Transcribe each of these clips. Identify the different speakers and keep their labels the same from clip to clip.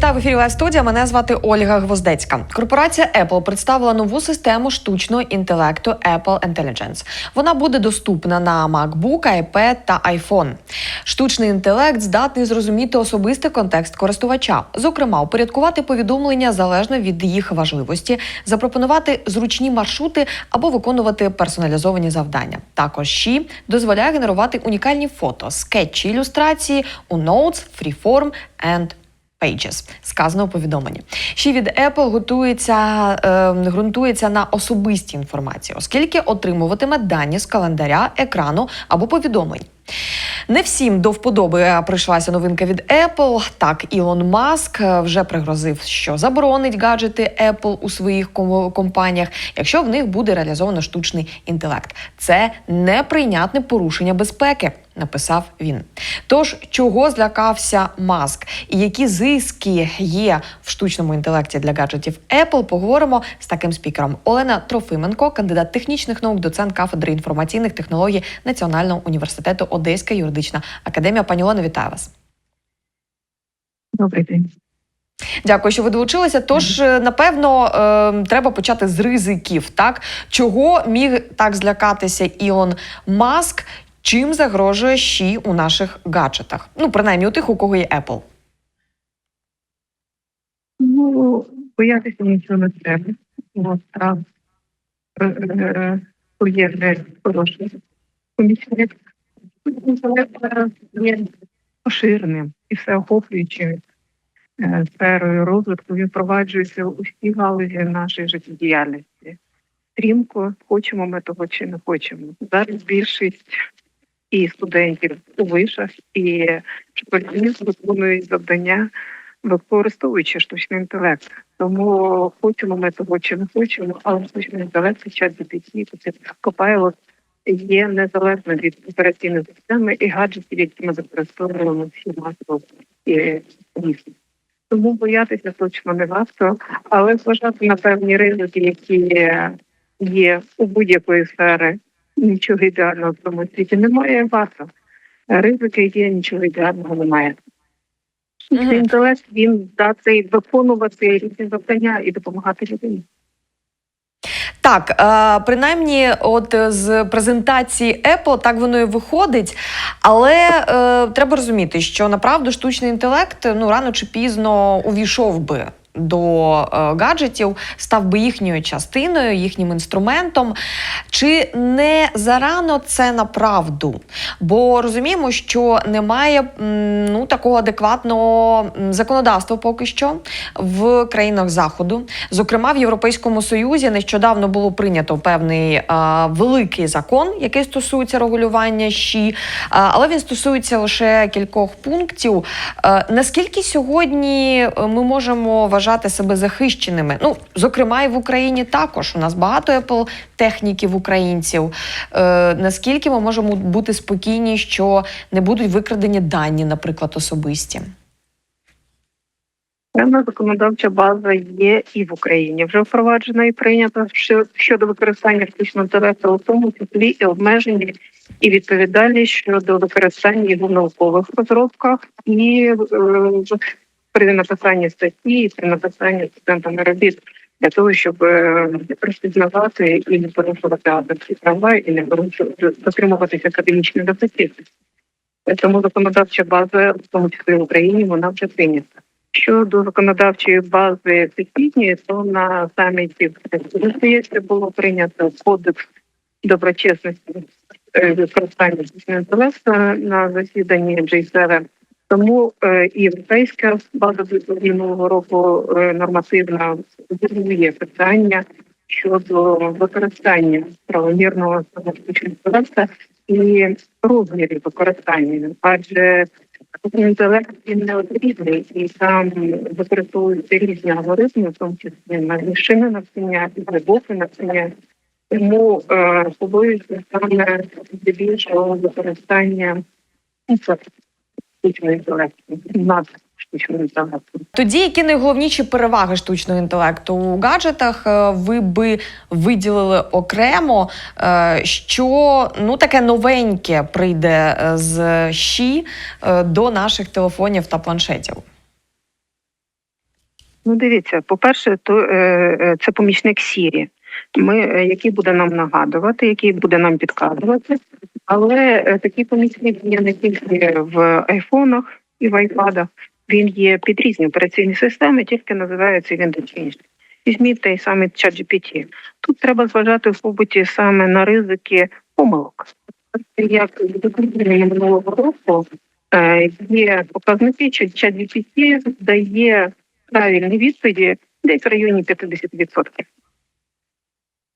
Speaker 1: Вітаю в ефірі Лайв студія. Мене звати Ольга Гвоздецька. Корпорація Apple представила нову систему штучного інтелекту Apple Intelligence. Вона буде доступна на MacBook, iPad та iPhone. Штучний інтелект здатний зрозуміти особистий контекст користувача, зокрема, упорядкувати повідомлення залежно від їх важливості, запропонувати зручні маршрути або виконувати персоналізовані завдання. Також Ші дозволяє генерувати унікальні фото, скетчі, ілюстрації у Notes, Freeform and Pages, сказано у повідомленні. Ще від Apple готується, е, ґрунтується на особистій інформації, оскільки отримуватиме дані з календаря, екрану або повідомлень. Не всім до вподоби прийшлася новинка від Apple. Так, Ілон Маск е, вже пригрозив, що заборонить гаджети Apple у своїх компаніях, якщо в них буде реалізовано штучний інтелект. Це неприйнятне порушення безпеки. Написав він. Тож, чого злякався Маск і які зиски є в штучному інтелекті для гаджетів Apple, поговоримо з таким спікером. Олена Трофименко, кандидат технічних наук, доцент кафедри інформаційних технологій Національного університету Одеська юридична академія. Пані Олено, вітаю вас.
Speaker 2: Добрий день.
Speaker 1: Дякую, що ви долучилися. Тож, е, напевно, е, треба почати з ризиків. Так чого міг так злякатися Ілон Маск? Чим загрожує щі у наших гаджетах? Ну, принаймні у тих, у кого є Apple.
Speaker 2: Ну, боятися нічого не треба. Страх е, е, є хороший помічник. Інтелект поширеним і всеохоплюючим е, сферою розвитку. Він впроваджується у всі галузі нашої життєдіяльності. Стрімко, хочемо ми того чи не хочемо. Зараз більшість і студентів у вишах, і школярів виконують завдання використовуючи штучний інтелект. Тому хочемо ми того чи не хочемо, але штучний інтелект під час GPT, Copilot є незалежно від операційної системи і гаджетів, які ми використовуємо всі масово і місці. Тому боятися точно не варто, але зважати на певні ризики, які є у будь-якої сфери. Нічого ідеального в цьому світі немає. Варто ризики є, нічого ідеального немає. Інтелект він здатний виконувати різні завдання і допомагати людині.
Speaker 1: Так, е, принаймні, от з презентації Apple так воно і виходить. Але е, треба розуміти, що направду штучний інтелект ну рано чи пізно увійшов би. До е, гаджетів став би їхньою частиною, їхнім інструментом. Чи не зарано це направду? Бо розуміємо, що немає ну такого адекватного законодавства поки що в країнах заходу. Зокрема, в Європейському Союзі нещодавно було прийнято певний а, великий закон, який стосується регулювання ЩІ, а, але він стосується лише кількох пунктів. Е, наскільки сьогодні е, ми можемо вважати себе захищеними? Ну, зокрема, і в Україні також у нас багато Apple техніків українців. Е, наскільки ми можемо бути спокійні, що не будуть викрадені дані, наприклад, особисті?
Speaker 2: Певна законодавча база є і в Україні. Вже впроваджена і прийнята щодо використання штучного інтелекту, у тому числі і обмеження і відповідальність щодо використання його в наукових розробках і е, при написанні статті, при написанні студентами робіт для того, щоб е, розпізнавати і не порушувати авторські права, і не порушувати дотримуватися академічних запитів. Тому законодавча база, в тому числі в Україні, вона вже прийнята. Щодо законодавчої бази всесвітньої, то на саміті здається було прийнято кодекс доброчесності е, використання інтелекту на засіданні G7. Тому е, і європейська база минулого року е, нормативна регулює питання щодо використання правомірного інтелекту і розмірів використання, адже інтелект він не одрізний, і там використовуються різні алгоритми, в тому числі на машини навчання і глибоке навчання. Тому е, побоююся саме здебільшого використання штучного інтелекту над штучним інтелектом.
Speaker 1: Тоді які найголовніші переваги штучного інтелекту у гаджетах е, ви би виділили окремо, е, що ну таке новеньке прийде е, з ЩІ до наших телефонів та планшетів?
Speaker 2: Ну, дивіться, по-перше, то це помічник Сірі, ми, який буде нам нагадувати, який буде нам підказувати. Але е, такий помічник є не тільки в айфонах і в айпадах, він є під різні операційні системи, тільки називається він інший. Візьміть той самий ChatGPT. Тут треба зважати в побуті саме на ризики помилок. Як дослідження минулого року е, є показники, що ChatGPT дає правильні відповіді десь в районі 50%.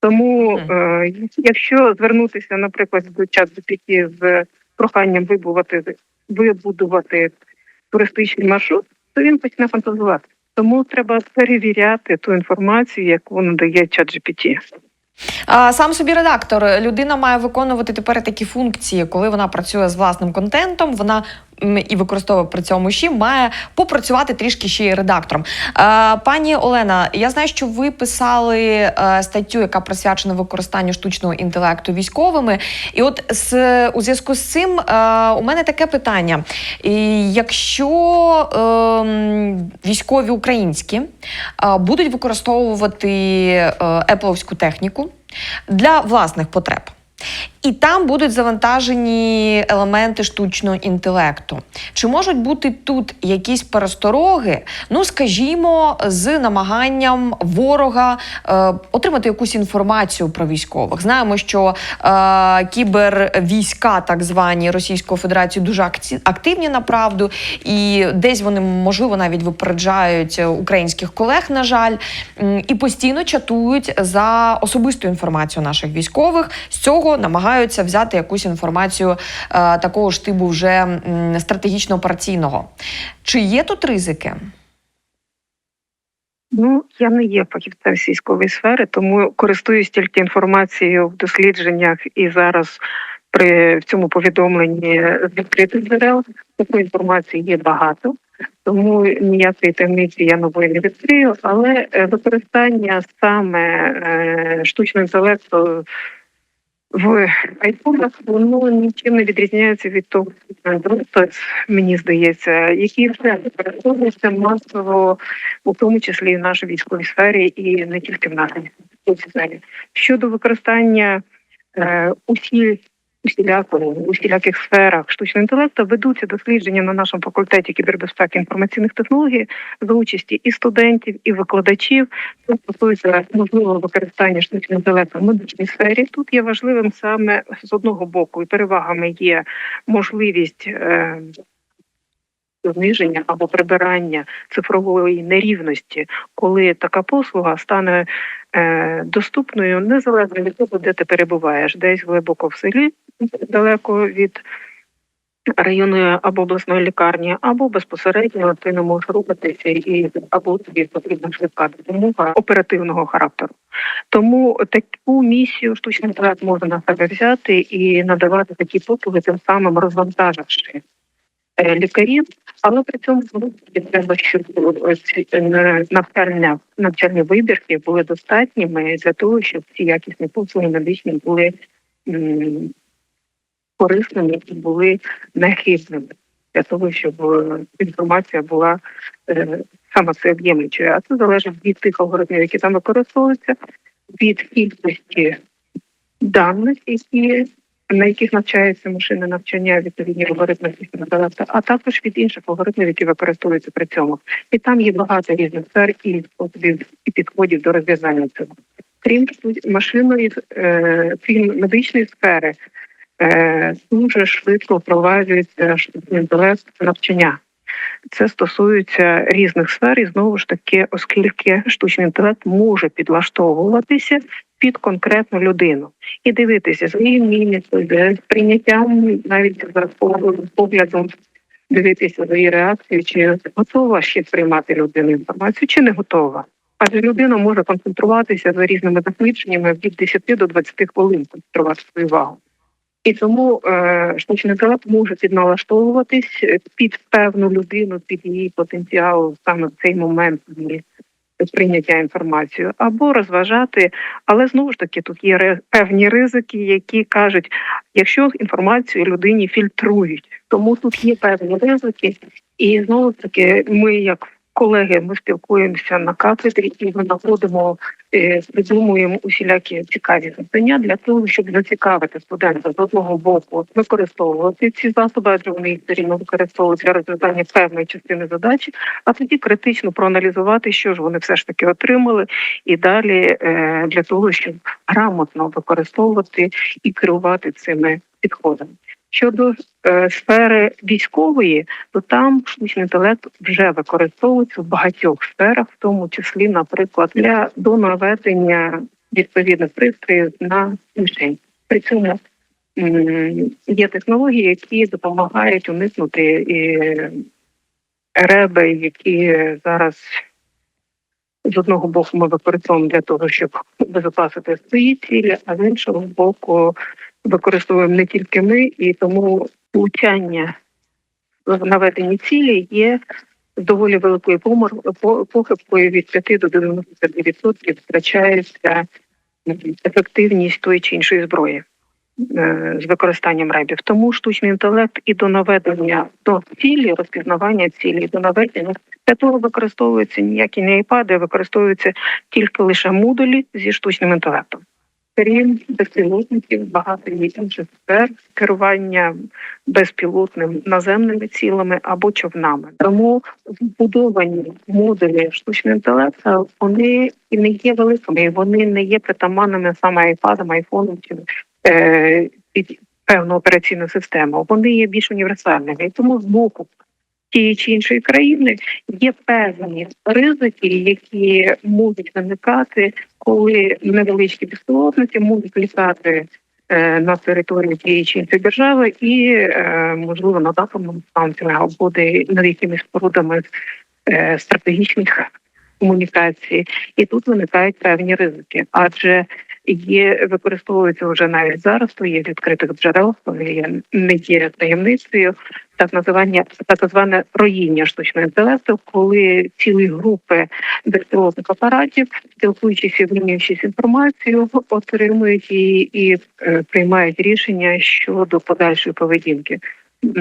Speaker 2: Тому, е, якщо звернутися, наприклад, до ChatGPT з проханням вибудувати, вибудувати туристичний маршрут, то він почне фантазувати. Тому треба перевіряти ту інформацію, яку надає ChatGPT.
Speaker 1: А, Сам собі редактор, людина має виконувати тепер такі функції, коли вона працює з власним контентом. Вона і використовує при цьому ще має попрацювати трішки ще й редактором. Е, Пані Олена, я знаю, що ви писали е, статтю, яка присвячена використанню штучного інтелекту військовими. І от з у зв'язку з цим е, у мене таке питання: якщо ем, військові українські будуть використовувати епловську техніку для власних потреб. І там будуть завантажені елементи штучного інтелекту. Чи можуть бути тут якісь перестороги, ну скажімо, з намаганням ворога е, отримати якусь інформацію про військових? Знаємо, що е, кібервійська, так звані Російської Федерації, дуже активні на правду, і десь вони можливо навіть випереджають е, українських колег, на жаль, і постійно чатують за особисту інформацію наших військових. З цього намагаються взяти якусь інформацію е, такого ж типу вже стратегічно-операційного. Чи є тут ризики?
Speaker 2: Ну, я не є фахівцем військової сфери, тому користуюсь тільки інформацією в дослідженнях і зараз при в цьому повідомленні з відкритих джерел. Такої інформації є багато, тому ніякої таємниці я нової не відкрию. Але е, використання саме е, штучного інтелекту в айфонах воно нічим не відрізняється від того, Android, тобто, мені здається, які вже використовуються масово, у тому числі в нашій військовій сфері, і не тільки в нашій військовій сфері. Щодо використання е, усі. У усіляких сферах штучного інтелекту ведуться дослідження на нашому факультеті кібербезпеки інформаційних технологій за участі і студентів, і викладачів. Це стосується можливого використання штучного інтелекту в медичній сфері. Тут є важливим саме з одного боку, і перевагами є можливість. Е, Зниження або прибирання цифрової нерівності, коли така послуга стане доступною незалежно від того, де ти перебуваєш, десь глибоко в селі, далеко від районної або обласної лікарні, або безпосередньо ти не можеш рухатися, і або тобі потрібна швидка допомога оперативного характеру. Тому таку місію штучний інтелект може на себе взяти і надавати такі послуги, тим самим розвантаживши е, лікарів, але при цьому треба, щоб ці, е, навчальня навчальні вибірки були достатніми для того, щоб ці якісні послуги медичні були корисними і були нехибними для того, щоб е, інформація була е, саме всеоб'ємлячою. А це залежить від тих алгоритмів, які там використовуються, від кількості даних, які на яких навчаються машини навчання відповідні алгоритми а також від інших алгоритмів, які використовуються при цьому. І там є багато різних сфер і способів і підходів до розв'язання цього. Крім машинної, е, крім медичної сфери, е, дуже швидко впроваджується штучний інтелект навчання. Це стосується різних сфер, і знову ж таки, оскільки штучний інтелект може підлаштовуватися під конкретну людину і дивитися з її з прийняттям навіть за поглядом дивитися за її реакцією, чи готова ще сприймати людину інформацію, чи не готова. Адже людина може концентруватися за різними дослідженнями від 10 до 20 хвилин концентрувати свою увагу. І тому е, штучний інтелект може підналаштовуватись під певну людину, під її потенціал саме в цей момент її прийняття інформацію, або розважати. Але знову ж таки тут є певні ризики, які кажуть, якщо інформацію людині фільтрують, тому тут є певні ризики, і знову ж таки, ми, як колеги, ми спілкуємося на кафедрі і винаходимо, е, придумуємо усілякі цікаві завдання для того, щоб зацікавити студента з одного боку використовувати ці засоби, адже вони їх рівно використовують для розв'язання певної частини задачі, а тоді критично проаналізувати, що ж вони все ж таки отримали, і далі е, для того, щоб грамотно використовувати і керувати цими підходами. Щодо е, сфери військової, то там штучний інтелект вже використовується в багатьох сферах, в тому числі, наприклад, для до наведення відповідних пристроїв на мішень. При цьому є технології, які допомагають уникнути і реби, які зараз з одного боку ми використовуємо для того, щоб безопасити свої цілі, а з іншого боку використовуємо не тільки ми, і тому влучання в наведені цілі є доволі великою похибкою від 5 до 95% втрачається ефективність тої чи іншої зброї е, з використанням ребів. Тому штучний інтелект і до наведення до цілі, розпізнавання цілі, до наведення для того використовуються ніякі не айпади, використовуються тільки лише модулі зі штучним інтелектом. Крім безпілотників, багато є сфер керування безпілотним наземними цілами або човнами. Тому вбудовані модулі штучного інтелекту вони і не є великими, вони не є притаманними саме айпадам, айфонам чи е, під певну операційну систему. Вони є більш універсальними. І тому з боку тієї чи іншої країни є певні ризики, які можуть виникати, коли невеличкі безпілотники можуть літати е, на території тієї чи іншої держави і, е, можливо, над атомними станціями або де над якимись спорудами е, стратегічних комунікацій. І тут виникають певні ризики, адже є використовується вже навіть зараз, то є відкритих джерел, то є не є таємницею. Так називання так зване роїння штучного інтелекту, коли цілі групи безпілотних апаратів, спілкуючись і вимінюючись інформацію, отримують її і е, приймають рішення щодо подальшої поведінки.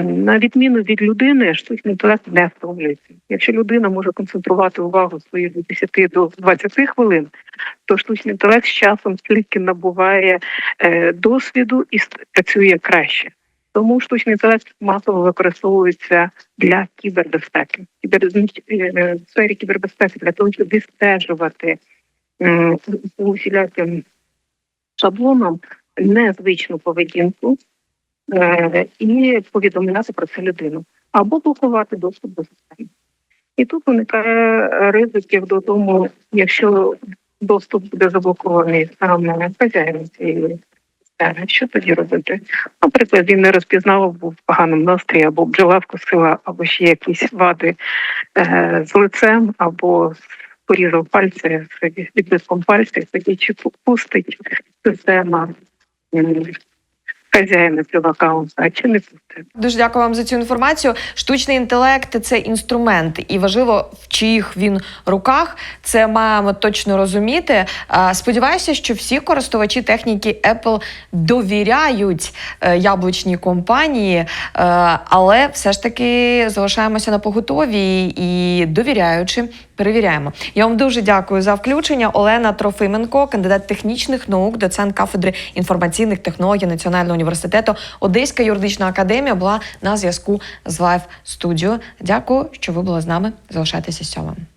Speaker 2: На відміну від людини, штучний інтелект не втомлюється. Якщо людина може концентрувати увагу свої від 10 до 20 хвилин, то штучний інтелект з часом тільки набуває е, досвіду і працює краще. Тому штучний інтелект масово використовується для кібербезпеки. Кібер... е, В сфері кібербезпеки для того, щоб відстежувати усіляким шаблонам незвичну поведінку е, і повідомляти про це людину або блокувати доступ до системи. І тут виникає ризиків до тому, якщо доступ буде заблокований саме хазяїном цієї системи, що тоді робити? Наприклад, він не розпізнав, був в поганому настрій, або бджола вкусила, або ще якісь вади е, з лицем, або порізав пальці відбитком пальця, тоді чи пустить система хазяїна цього аккаунта, чи не пустить.
Speaker 1: Дуже дякую вам за цю інформацію. Штучний інтелект це інструмент, і важливо, в чиїх він руках. Це маємо точно розуміти. Сподіваюся, що всі користувачі техніки Apple довіряють е, яблучній компанії, е, але все ж таки залишаємося на поготові і довіряючи. Перевіряємо. Я вам дуже дякую за включення. Олена Трофименко, кандидат технічних наук, доцент кафедри інформаційних технологій Національного університету Одеська юридична академія була на зв'язку з Live Studio. Дякую, що ви були з нами. Залишайтеся сьомим.